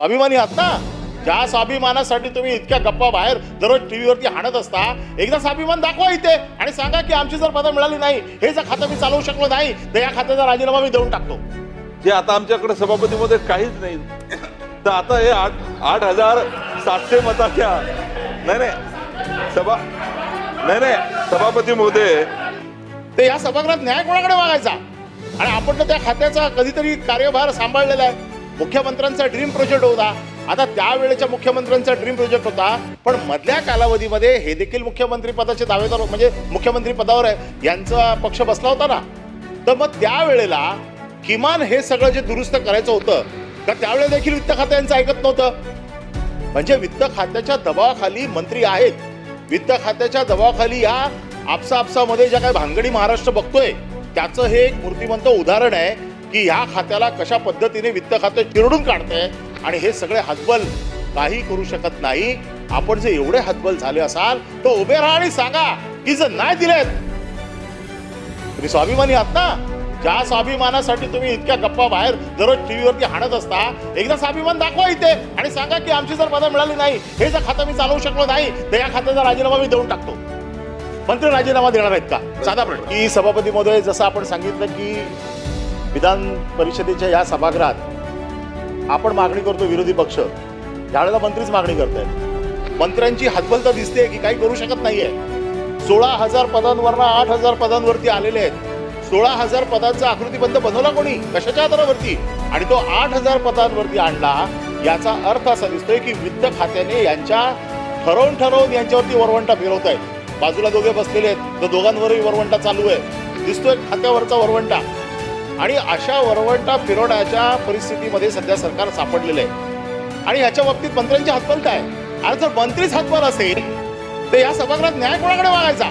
अभिमानी आहात ना? ज्या स्वाभिमानासाठी तुम्ही इतक्या गप्पा बाहेर दररोज टीव्हीवरती हाणत असता एकदा स्वाभिमान दाखवा इथे आणि सांगा की आमची जर पदं मिळाली नाही हे जर खातं मी चालवू शकलो नाही तर या खात्याचा राजीनामा मी देऊन टाकतो. जे आता आमच्याकडे सभापतीमध्ये काहीच नाही. तर आता हे आठ आठ हजार सातशे मताच्या नाही नाही सभा नाही नाही सभापती महोदय तर या सभागृहात न्याय कोणाकडे मागायचा? आणि आपण तर त्या खात्याचा कधीतरी कार्यभार सांभाळलेला आहे. मुख्यमंत्र्यांचा ड्रीम प्रोजेक्ट होता. आता त्यावेळेच्या मुख्यमंत्र्यांचा ड्रीम प्रोजेक्ट होता. पण मधल्या कालावधीमध्ये हे देखील मुख्यमंत्री पदाचे दावेदार म्हणजे मुख्यमंत्री पदावर आहे. यांचा पक्ष बसला होता ना. तर मग त्यावेळेला किमान हे सगळं जे दुरुस्त करायचं होतं का त्यावेळेला देखील वित्त खातं यांचं ऐकत नव्हतं. म्हणजे वित्त खात्याच्या दबावाखाली मंत्री आहेत. वित्त खात्याच्या दबावाखाली या आपसा आपसामध्ये ज्या काही भानगडी महाराष्ट्र बघतोय त्याचं हे एक मूर्तिमंत उदाहरण आहे. की ह्या खात्याला कशा पद्धतीने वित्त खातं चिरडून काढतंय आणि हे सगळे हातबल काही करू शकत नाही. आपण जे एवढे हातबल झाले असाल तर उभे राहा आणि सांगा की जर नाही दिलेत तुम्ही स्वाभिमानी आहात ना? ज्या स्वाभिमानासाठी तुम्ही इतक्या गप्पा बाहेर दररोज टीव्हीवरती हाणत असता एकदा स्वाभिमान दाखवा इथे आणि सांगा की आमची जर पदं मिळाली नाही हे जर खातं मी चालवू शकलो नाही तर या खात्याचा राजीनामा मी देऊन टाकतो. मंत्री राजीनामा देणार आहेत का? साधा प्रश्न. की सभापती महोदय जसं आपण सांगितलं की विधान परिषदेच्या या सभागृहात आपण मागणी करतो विरोधी पक्ष. त्यावेळेला मंत्रीच मागणी करत आहेत मंत्र्यांची हतबलता दिसते की काही करू शकत नाहीये. सोळा हजार पदांवरनं आठ हजार पदांवरती आलेले आहेत. सोळा हजार पदांचा आकृतीबंध बनवला कोणी? कशाच्या आधारावरती? आणि तो आठ हजार पदांवरती आणला याचा अर्थ असा दिसतोय की वित्त खात्याने यांच्या ठरवून ठरवून यांच्यावरती वरवंटा फिरवत आहेत बाजूला दोघे बसलेले आहेत. तर दोघांवरही वरवंटा चालू आहे. दिसतोय खात्यावरचा वरवंटा. आणि अशा वरवंटा फिरवण्याच्या परिस्थितीमध्ये सध्या सरकार सापडलेलं आहे. आणि याच्या बाबतीत मंत्र्यांची हातबल काय? आणि जर मंत्रीच हातबल असेल तर या सभागृहात न्याय कोणाकडे मागायचा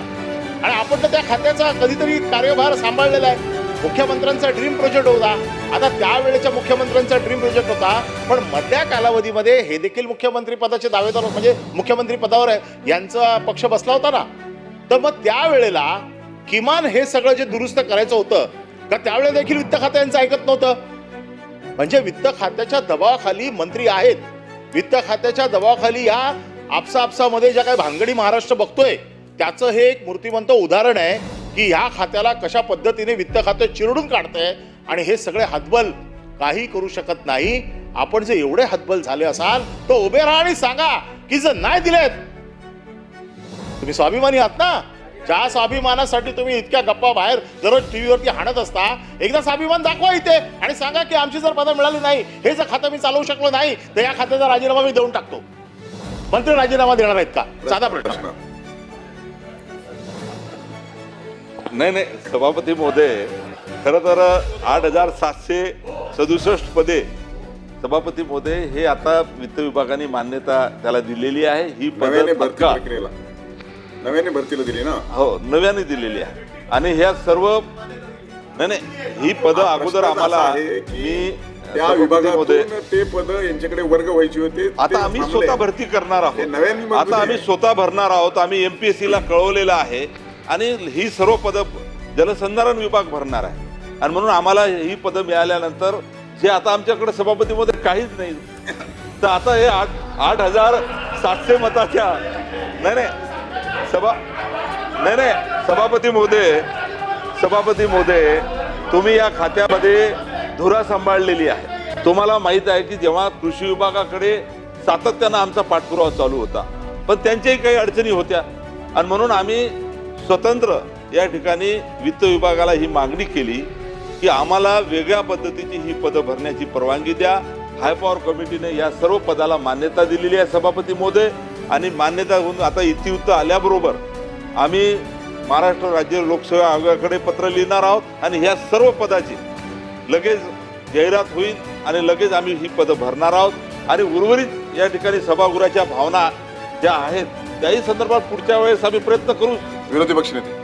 आणि आपण तर त्या खात्याचा कधीतरी कार्यभार सांभाळलेला आहे. मुख्यमंत्र्यांचा ड्रीम प्रोजेक्ट होता. आता त्यावेळेच्या मुख्यमंत्र्यांचा ड्रीम प्रोजेक्ट होता. पण मधल्या कालावधीमध्ये हे देखील मुख्यमंत्री पदाचे दावेदार म्हणजे मुख्यमंत्री पदावर आहे. यांचा पक्ष बसला होता ना? तर मग त्यावेळेला किमान हे सगळं जे दुरुस्त करायचं होतं का त्यावेळेला देखील वित्त खातं यांचं ऐकत नव्हतं. म्हणजे वित्त खात्याच्या दबावाखाली मंत्री आहेत. वित्त खात्याच्या दबावाखाली या आपसा आपसामध्ये ज्या काही भानगडी महाराष्ट्र बघतोय त्याचं हे एक मूर्तिमंत उदाहरण आहे की ह्या खात्याला कशा पद्धतीने वित्त खातं चिरडून काढतंय आणि हे सगळे हातबल काही करू शकत नाही. आपण जे एवढे हातबल झाले असाल तर उभे राहा आणि सांगा की जर नाही दिलेत तुम्ही स्वाभिमानी आहात ना? ज्या स्वाभिमानासाठी तुम्ही इतक्या गप्पा बाहेर दररोज टीव्हीवरती हाणत असता एकदा स्वाभिमान दाखवा इथे आणि सांगा की आमची जर पदं मिळाली नाही हे जर खातं मी चालवू शकलो नाही तर या खात्याचा राजीनामा मी देऊन टाकतो. मंत्री राजीनामा देणार आहेत का? साधा प्रश्न. नाही नाही सभापती महोदय खरं तर आठ हजार सातशे सदुसष्ट पदे सभापती महोदय हे आता वित्त विभागाने मान्यता त्याला दिलेली आहे. ही पद भरती तत्काळ प्रक्रियेला. नव्याने भरतीला दिली ना? हो नव्याने दिलेली आहे. आणि ह्या सर्व नाही नाही ही पदं हा अगोदर प्रश्नच आम्हाला असा आहे की मी त्या विभागातून ते पद यांच्याकडे वर्ग व्हायची होते ते आता आम्ही थांबले. स्वतः भरती करणार ते नव्याने आहोत मंजुरी आता आम्ही. स्वतः भरणार आहोत आम्ही एमपीएससी ला कळवलेलं आहे. आणि ही सर्व पदं जलसंधारण विभाग भरणार आहे. आणि म्हणून आम्हाला ही पदं मिळाल्यानंतर जे आता आमच्याकडे सभापतीमध्ये काहीच नाही. तर आता हे आठ आठ हजार सातशे मताच्या नाही नाही सभा नाही नाही सभापती महोदय सभापती महोदय तुम्ही या खात्यामध्ये धुरा सांभाळलेली आहे. तुम्हाला माहीत आहे की जेव्हा कृषी विभागाकडे सातत्यानं आमचा पाठपुरावा चालू होता पण त्यांच्याही काही अडचणी होत्या. आणि म्हणून आम्ही स्वतंत्र या ठिकाणी वित्त विभागाला ही मागणी केली की आम्हाला वेगळ्या पद्धतीची ही पदं भरण्याची परवानगी द्या. हायपॉवर कमिटीने या सर्व पदाला मान्यता दिलेली आहे सभापती महोदय आणि मान्यता होऊन आता इतिवृत्त आल्याबरोबर आम्ही महाराष्ट्र राज्य लोकसेवा आयोगाकडे पत्र लिहिणार आहोत आणि ह्या सर्व पदाची लगेच जाहिरात होईल आणि लगेच आम्ही ही पदं भरणार आहोत. आणि उर्वरित या ठिकाणी सभागृहाच्या भावना ज्या आहेत त्याही संदर्भात पुढच्या वेळेस आम्ही प्रयत्न करू. विरोधी पक्षनेते